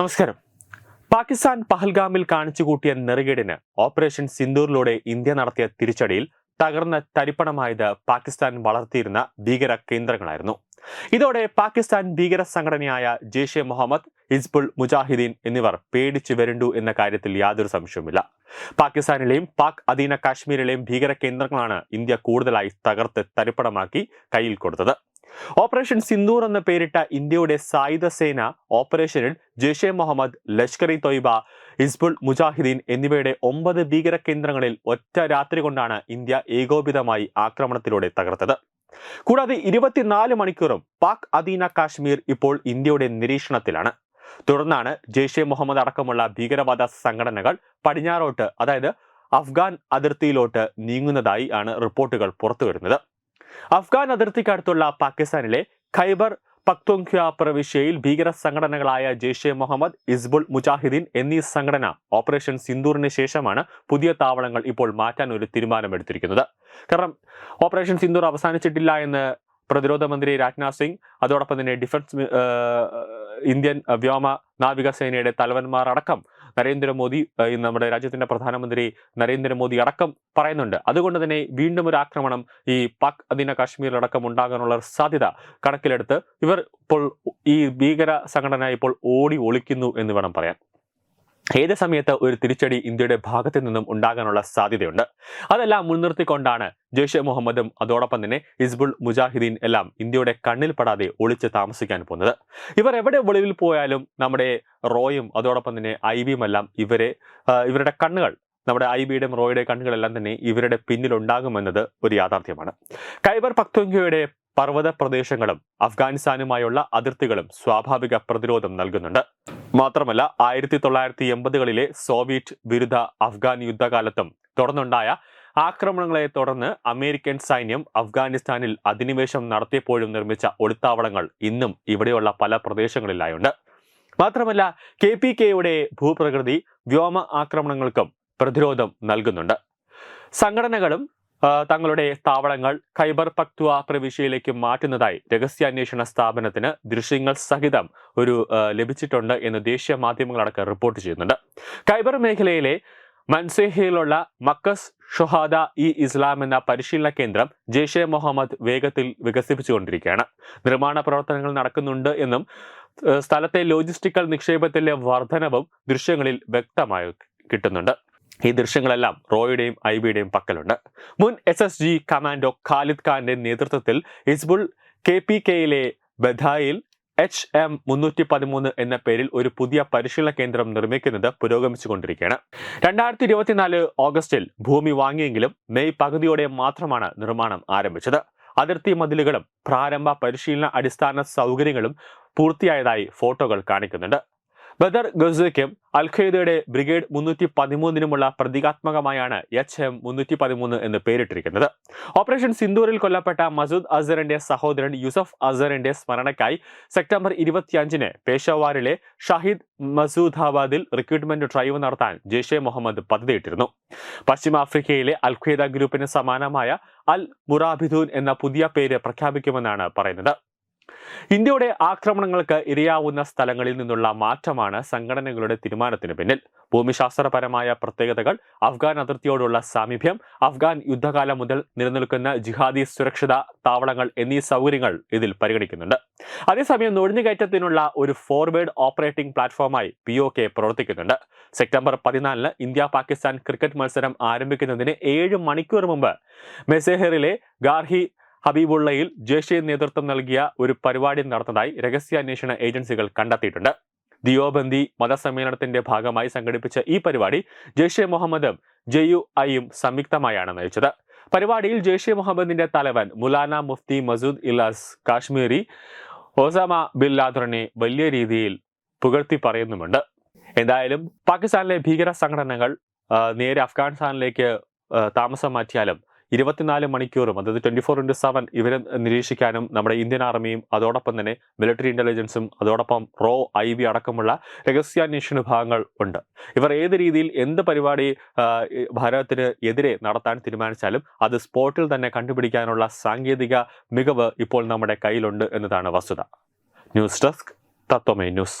നമസ്കാരം. പാകിസ്ഥാൻ പഹൽഗാമിൽ കാണിച്ചുകൂട്ടിയ നെറുകേടിന് ഓപ്പറേഷൻ സിന്ദൂറിലൂടെ ഇന്ത്യ നടത്തിയ തിരിച്ചടിയിൽ തകർന്ന തരിപ്പണമായത് പാകിസ്ഥാൻ വളർത്തിയിരുന്ന ഭീകര കേന്ദ്രങ്ങളായിരുന്നു. ഇതോടെ പാകിസ്ഥാൻ ഭീകര സംഘടനയായ ജെയ്ഷെ മുഹമ്മദ് ഹിസ്ബുൾ മുജാഹിദീൻ എന്നിവർ പേടിച്ചു വരണ്ടു എന്ന കാര്യത്തിൽ യാതൊരു സംശയവുമില്ല. പാകിസ്ഥാനിലെയും പാക് അധീന കാശ്മീരിലെയും ഭീകര കേന്ദ്രങ്ങളാണ് ഇന്ത്യ കൂടുതലായി തകർത്ത് തരിപ്പണമാക്കി കയ്യിൽ കൊടുത്തത്. ഓപ്പറേഷൻ സിന്ദൂർ എന്ന പേരിട്ട ഇന്ത്യയുടെ സായുധ സേന ഓപ്പറേഷനിൽ ജെയ്ഷെ മുഹമ്മദ് ലഷ്കർ ഇ തൊയ്ബ ഹിസ്ബുൾ മുജാഹിദീൻ എന്നിവയുടെ ഒമ്പത് ഭീകര കേന്ദ്രങ്ങളിൽ ഒറ്റ രാത്രി കൊണ്ടാണ് ഇന്ത്യ ഏകോപിതമായി ആക്രമണത്തിലൂടെ തകർത്തത്. കൂടാതെ ഇരുപത്തിനാല് മണിക്കൂറും പാക് അധീന കാശ്മീർ ഇപ്പോൾ ഇന്ത്യയുടെ നിരീക്ഷണത്തിലാണ്. തുടർന്നാണ് ജെയ്ഷെ മുഹമ്മദ് അടക്കമുള്ള ഭീകരവാദ സംഘടനകൾ പടിഞ്ഞാറോട്ട് അതായത് അഫ്ഗാൻ അതിർത്തിയിലോട്ട് നീങ്ങുന്നതായി ആണ് റിപ്പോർട്ടുകൾ പുറത്തുവരുന്നത്. അഫ്ഗാൻ അതിർത്തിക്കടുത്തുള്ള പാകിസ്ഥാനിലെ ഖൈബർ പക്തോങ്ക്യ പ്രവിശ്യയിൽ ഭീകര സംഘടനകളായ ജെയ്ഷെ മുഹമ്മദ് ഇസ്ബുൾ മുജാഹിദീൻ എന്നീ സംഘടന ഓപ്പറേഷൻ സിന്ദൂറിന് ശേഷമാണ് പുതിയ താവളങ്ങൾ ഇപ്പോൾ മാറ്റാൻ ഒരു തീരുമാനമെടുത്തിരിക്കുന്നത്. കാരണം ഓപ്പറേഷൻ സിന്ദൂർ അവസാനിച്ചിട്ടില്ല എന്ന് പ്രതിരോധ മന്ത്രി രാജ്നാഥ് സിംഗ് അതോടൊപ്പം തന്നെ ഡിഫൻസ് ഇന്ത്യൻ വ്യോമ നാവികസേനയുടെ തലവന്മാർ അടക്കം നരേന്ദ്രമോദി നമ്മുടെ രാജ്യത്തിന്റെ പ്രധാനമന്ത്രി നരേന്ദ്രമോദി അടക്കം പറയുന്നുണ്ട്. അതുകൊണ്ട് തന്നെ വീണ്ടും ഒരു ആക്രമണം ഈ പാക് അധീന കാശ്മീരിലടക്കം ഉണ്ടാകാനുള്ള സാധ്യത കണക്കിലെടുത്ത് ഇവർ ഇപ്പോൾ ഈ ഭീകര സംഘടന ഇപ്പോൾ ഓടി ഒളിക്കുന്നു എന്ന് വേണം പറയാൻ. ഏത് സമയത്ത് ഒരു തിരിച്ചടി ഇന്ത്യയുടെ ഭാഗത്ത് നിന്നും ഉണ്ടാകാനുള്ള സാധ്യതയുണ്ട്? അതെല്ലാം മുൻനിർത്തിക്കൊണ്ടാണ് ജെയ്ഷെ മുഹമ്മദും അതോടൊപ്പം തന്നെ ഹിസ്ബുൾ മുജാഹിദീൻ എല്ലാം ഇന്ത്യയുടെ കണ്ണിൽപ്പെടാതെ ഒളിച്ച് താമസിക്കാൻ പോകുന്നത്. ഇവർ എവിടെ ഒളിവിൽ പോയാലും നമ്മുടെ റോയും അതോടൊപ്പം തന്നെ ഐ ബിയും എല്ലാം ഇവരെ ഇവരുടെ കണ്ണുകൾ നമ്മുടെ ഐ ബിയുടെയും റോയുടെ കണ്ണുകളെല്ലാം തന്നെ ഇവരുടെ പിന്നിലുണ്ടാകുമെന്നത് ഒരു യാഥാർത്ഥ്യമാണ്. കൈബർ പക്തുങ്കയുടെ പർവത പ്രദേശങ്ങളും അഫ്ഗാനിസ്ഥാനുമായുള്ള അതിർത്തികളും സ്വാഭാവിക പ്രതിരോധം നൽകുന്നുണ്ട്. മാത്രമല്ല ആയിരത്തി തൊള്ളായിരത്തി എൺപതുകളിലെ സോവിയറ്റ് വിരുദ്ധ അഫ്ഗാൻ യുദ്ധകാലത്തും തുടർന്നുണ്ടായ ആക്രമണങ്ങളെ തുടർന്ന് അമേരിക്കൻ സൈന്യം അഫ്ഗാനിസ്ഥാനിൽ അധിനിവേശം നടത്തിയപ്പോഴും നിർമ്മിച്ച ഒളിത്താവളങ്ങൾ ഇന്നും ഇവിടെയുള്ള പല പ്രദേശങ്ങളിലായുണ്ട്. മാത്രമല്ല കെ പി കെയുടെ ഭൂപ്രകൃതി വ്യോമ ആക്രമണങ്ങൾക്കും പ്രതിരോധം നൽകുന്നുണ്ട്. സംഘടനകളും തങ്ങളുടെ താവളങ്ങൾ ഖൈബർ പക്തുവ പ്രവിശ്യയിലേക്ക് മാറ്റുന്നതായി രഹസ്യാന്വേഷണ സ്ഥാപനത്തിന് ദൃശ്യങ്ങൾ സഹിതം ഒരു ലഭിച്ചിട്ടുണ്ട് എന്ന് ദേശീയ മാധ്യമങ്ങളടക്കം റിപ്പോർട്ട് ചെയ്യുന്നുണ്ട്. ഖൈബർ മേഖലയിലെ മൻസേഹയിലുള്ള മക്കസ് ഷൊഹാദ ഇ ഇസ്ലാം എന്ന പരിശീലന കേന്ദ്രം ജെയ്ഷെ മുഹമ്മദ് വേഗത്തിൽ വികസിപ്പിച്ചുകൊണ്ടിരിക്കുകയാണ്. നിർമ്മാണ പ്രവർത്തനങ്ങൾ നടക്കുന്നുണ്ട് എന്നും സ്ഥലത്തെ ലോജിസ്റ്റിക്കൽ നിക്ഷേപത്തിലെ വർധനവും ദൃശ്യങ്ങളിൽ വ്യക്തമായി കിട്ടുന്നുണ്ട്. ഈ ദൃശ്യങ്ങളെല്ലാം റോയുടെയും ഐ ബിയുടെയും പക്കലുണ്ട്. മുൻ S S G commando Khalid ഖാന്റെ നേതൃത്വത്തിൽ ഹിസ്ബുൾ കെ പി കെയിലെ ബധായിൽ എച്ച് എം മുന്നൂറ്റി പതിമൂന്ന് എന്ന പേരിൽ ഒരു പുതിയ പരിശീലന കേന്ദ്രം നിർമ്മിക്കുന്നത് പുരോഗമിച്ചുകൊണ്ടിരിക്കുകയാണ്. രണ്ടായിരത്തി ഇരുപത്തിനാല് ഓഗസ്റ്റിൽ ഭൂമി വാങ്ങിയെങ്കിലും മെയ് പകുതിയോടെ മാത്രമാണ് നിർമ്മാണം ആരംഭിച്ചത്. അതിർത്തി മതിലുകളും പ്രാരംഭ പരിശീലന അടിസ്ഥാന സൗകര്യങ്ങളും പൂർത്തിയായതായി ഫോട്ടോകൾ കാണിക്കുന്നുണ്ട്. ബദർ ഗസയ്ക്കും അൽ ഖയ്ദയുടെ ബ്രിഗേഡ് മുന്നൂറ്റി പതിമൂന്നിനുമുള്ള പ്രതീകാത്മകമായാണ് എച്ച് എം മുന്നൂറ്റി പതിമൂന്ന് എന്ന് പേരിട്ടിരിക്കുന്നത്. ഓപ്പറേഷൻ സിന്ദൂരിൽ കൊല്ലപ്പെട്ട മസൂദ് അസറിന്റെ സഹോദരൻ യൂസഫ് അസറിന്റെ സ്മരണയ്ക്കായി സെപ്റ്റംബർ ഇരുപത്തിയഞ്ചിന് പേഷവാറിലെ ഷഹീദ് മസൂദാബാദിൽ റിക്രൂട്ട്മെന്റ് ഡ്രൈവ് നടത്താൻ ജെയ്ഷെ മുഹമ്മദ് പദ്ധതിയിട്ടിരുന്നു. പശ്ചിമാഫ്രിക്കയിലെ അൽ ഖ്വയ്ദ ഗ്രൂപ്പിന് സമാനമായ അൽ മുറാബിദൂൻ എന്ന പുതിയ പേര് പ്രഖ്യാപിക്കുമെന്നാണ് പറയുന്നത്. ഇന്ത്യയുടെ ആക്രമണങ്ങൾക്ക് ഇരയാവുന്ന സ്ഥലങ്ങളിൽ നിന്നുള്ള മാറ്റമാണ് സംഘടനകളുടെ തീരുമാനത്തിന് പിന്നിൽ. ഭൂമിശാസ്ത്രപരമായ പ്രത്യേകതകൾ അഫ്ഗാൻ അതിർത്തിയോടുള്ള സാമീപ്യം അഫ്ഗാൻ യുദ്ധകാലം മുതൽ നിലനിൽക്കുന്ന ജിഹാദി സുരക്ഷിത താവളങ്ങൾ എന്നീ സൗകര്യങ്ങൾ ഇതിൽ പരിഗണിക്കുന്നുണ്ട്. അതേസമയം നുഴഞ്ഞുകയറ്റത്തിനുള്ള ഒരു ഫോർവേഡ് ഓപ്പറേറ്റിംഗ് പ്ലാറ്റ്ഫോമായി പി ഒ കെ പ്രവർത്തിക്കുന്നുണ്ട്. സെപ്റ്റംബർ പതിനാലിന് ഇന്ത്യ പാകിസ്ഥാൻ ക്രിക്കറ്റ് മത്സരം ആരംഭിക്കുന്നതിന് ഏഴ് മണിക്കൂർ മുമ്പ് മെസേഹറിലെ ഗാർഹി ഹബീബുള്ളയിൽ ജെയ്ഷെ നേതൃത്വം നൽകിയ ഒരു പരിപാടി നടന്നതായി രഹസ്യാന്വേഷണ ഏജൻസികൾ കണ്ടെത്തിയിട്ടുണ്ട്. ദിയോബന്ദി മതസമ്മേളനത്തിന്റെ ഭാഗമായി സംഘടിപ്പിച്ച ഈ പരിപാടി ജെയ്ഷെ മുഹമ്മദും ജയു ഐയും സംയുക്തമായാണ് നയിച്ചത്. പരിപാടിയിൽ ജെയ്ഷെ മുഹമ്മദിന്റെ തലവൻ മുലാന മുഫ്തി മസൂദ് ഇലാസ് കാശ്മീരി ഒസാമ ബിൻ ലാദറിനെ വലിയ രീതിയിൽ പുകഴ്ത്തി പറയുന്നുമുണ്ട്. എന്തായാലും പാകിസ്ഥാനിലെ ഭീകര സംഘടനകൾ നേരെ അഫ്ഗാനിസ്ഥാനിലേക്ക് താമസം മാറ്റിയാലും ഇരുപത്തിനാല് മണിക്കൂറും അതായത് ട്വന്റി ഫോർ ഇന്റു സെവൻ ഇവരെ നിരീക്ഷിക്കാനും നമ്മുടെ ഇന്ത്യൻ ആർമിയും അതോടൊപ്പം തന്നെ മിലിറ്ററി ഇന്റലിജൻസും അതോടൊപ്പം റോ ഐ ബി അടക്കമുള്ള രഹസ്യാന്വേഷണ വിഭാഗങ്ങൾ ഉണ്ട്. ഇവർ ഏത് രീതിയിൽ എന്ത് പരിപാടി ഭാരതത്തിന് എതിരെ നടത്താൻ തീരുമാനിച്ചാലും അത് സ്പോട്ടിൽ തന്നെ കണ്ടുപിടിക്കാനുള്ള സാങ്കേതിക മികവ് ഇപ്പോൾ നമ്മുടെ കയ്യിലുണ്ട് എന്നതാണ് വസ്തുത. ന്യൂസ് ഡെസ്ക് തത്വമേ ന്യൂസ്.